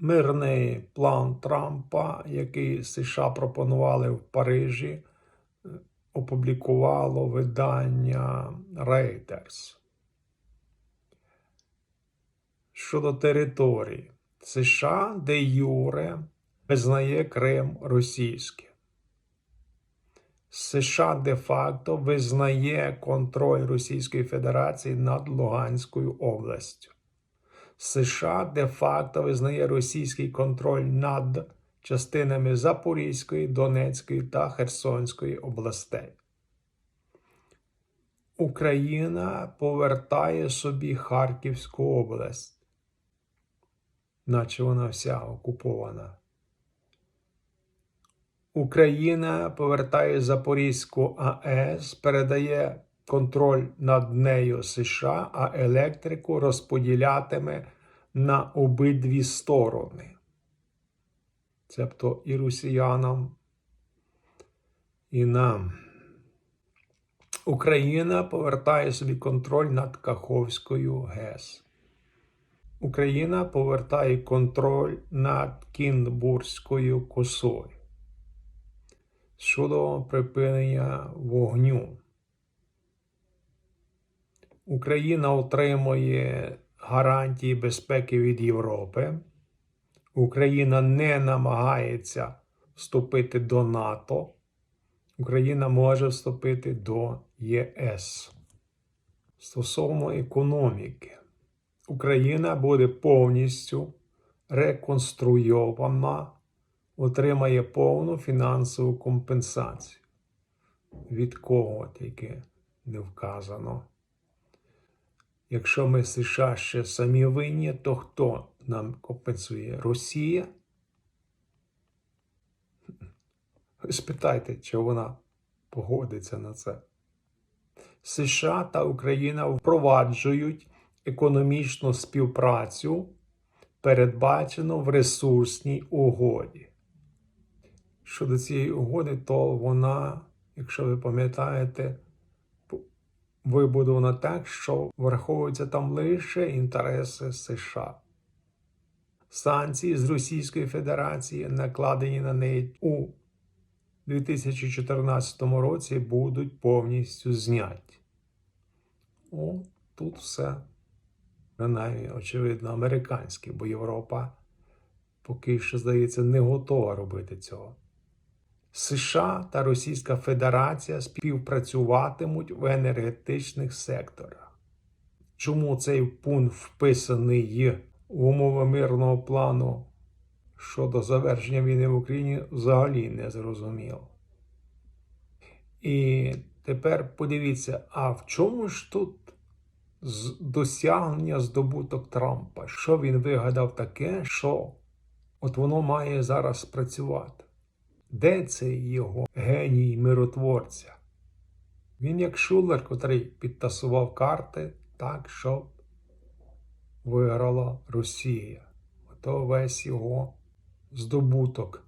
мирний план Трампа, який США пропонували в Парижі, е, опублікувало видання Reuters. Щодо території, США де Юре визнає Крим російським. США де-факто визнає контроль Російської Федерації над Луганською областю. США де-факто визнає російський контроль над частинами Запорізької, Донецької та Херсонської областей. Україна повертає собі Харківську область, наче вона вся окупована. Україна повертає Запорізьку АЕС, передає контроль над нею США, а електрику розподілятиме на обидві сторони. Цебто і росіянам, і нам. Україна повертає собі контроль над Каховською ГЕС. Україна повертає контроль над Кінбурзькою косою щодо припинення вогню. Україна отримує гарантії безпеки від Європи. Україна не намагається вступити до НАТО. Україна може вступити до ЄС. Стосовно економіки, Україна буде повністю реконструйована отримає повну фінансову компенсацію. Від кого тільки не вказано. Якщо ми США ще самі винні, то хто нам компенсує? Росія? Спитайте, чи вона погодиться на це. США та Україна впроваджують економічну співпрацю, передбачену в ресурсній угоді щодо цієї угоди, то вона, якщо ви пам'ятаєте, вибудована так, що враховуються там лише інтереси США. Санкції з Російської Федерації, накладені на неї у 2014 році, будуть повністю зняті. О, тут все. Принаймні, очевидно, американське, бо Європа поки що, здається, не готова робити цього. США та Російська Федерація співпрацюватимуть в енергетичних секторах. Чому цей пункт вписаний в умови мирного плану щодо завершення війни в Україні взагалі не зрозуміло. І тепер подивіться, а в чому ж тут досягнення здобуток Трампа? Що він вигадав таке, що от воно має зараз працювати? Де цей його геній миротворця? Він як шулер, котрий підтасував карти так, щоб виграла Росія. Ото весь його здобуток